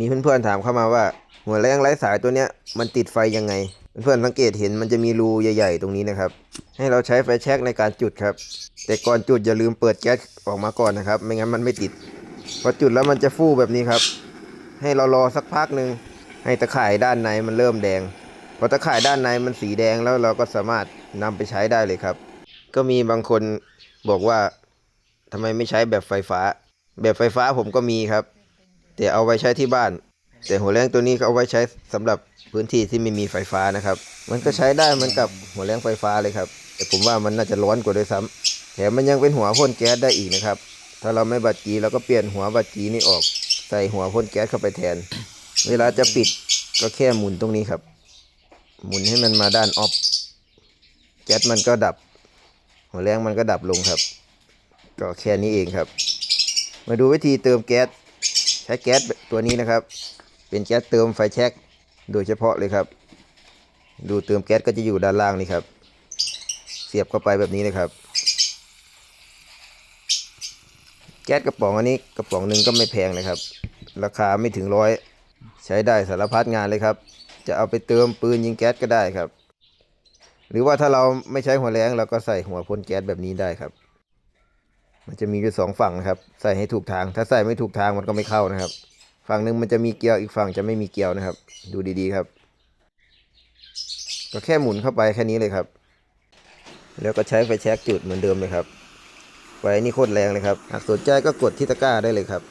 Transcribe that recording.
มีเพื่อนๆถามเข้ามาว่า หัวแรงไร้สายตัวเนี้ยมันติดไฟยังไง เพื่อนๆสังเกตเห็นมันจะมีรูใหญ่ๆตรงนี้นะครับ ให้เราใช้ไฟแช็กในการจุดครับ แต่ก่อนจุดอย่าลืมเปิดแก๊สออกมาก่อนนะครับ ไม่งั้นมันไม่ติด พอจุดแล้วมันจะฟู่แบบนี้ครับ ให้เรารอสักพักหนึ่งให้ตะข่ายด้านในมันเริ่มแดง พอตะข่ายด้านในมันสีแดงแล้วเราก็สามารถนำไปใช้ได้เลยครับ ก็มีบางคนบอกว่าทำไมไม่ใช้แบบไฟฟ้า แบบไฟฟ้าผมก็มีครับ แต่เอาไว้ใช้ที่บ้าน แต่หัวแรงตัวนี้เอาไว้ใช้สำหรับพื้นที่ที่ไม่มีไฟฟ้านะครับ มันก็ใช้ได้เหมือนกับหัวแรงไฟฟ้าเลยครับ แต่ผมว่ามันน่าจะร้อนกว่าด้วยซ้ำแถมมันยังเป็นหัวพ่นแก๊สได้อีกนะครับ ถ้าเราไม่บัดจีเราก็เปลี่ยนหัวบัดจีนี่ออก ใส่หัวพ่นแก๊สเข้าไปแทน เวลาจะปิดก็แค่หมุนตรงนี้ครับ หมุนให้มันมาด้านออฟ แก๊สมันก็ดับ หัวแรงมันก็ดับลงครับ ก็แค่นี้เองครับ มาดูวิธีเติมแก๊ส ช้แก๊สตัวนี้นะครับ เป็นแก๊สเติมไฟแช็กโดยเฉพาะเลยครับ ดูเติมแก๊สก็จะอยู่ด้านล่างนี่ครับ เสียบเข้าไปแบบนี้นะครับ แก๊สกระป๋องอันนี้กระป๋องหนึ่งก็ไม่แพงนะครับ ราคาไม่ถึงร้อยใช้ได้สารพัดงานเลยครับ จะเอาไปเติมปืนยิงแก๊สก็ได้ครับ หรือว่าถ้าเราไม่ใช้หัวแรงเราก็ใส่หัวพ่นแก๊สแบบนี้ได้ครับ มันจะมีอยู่สองฝั่งนะครับ ใส่ให้ถูกทาง ถ้าใส่ไม่ถูกทางมันก็ไม่เข้านะครับ ฝั่งหนึ่งมันจะมีเกลียวอีกฝั่งจะไม่มีเกลียวนะครับ ดูดีๆครับ ก็แค่หมุนเข้าไปแค่นี้เลยครับ แล้วก็ใช้ไฟแช็กจุดเหมือนเดิมเลยครับไฟนี่โคตรแรงเลยครับหากสนใจก็กดที่ตะกร้าได้เลยครับ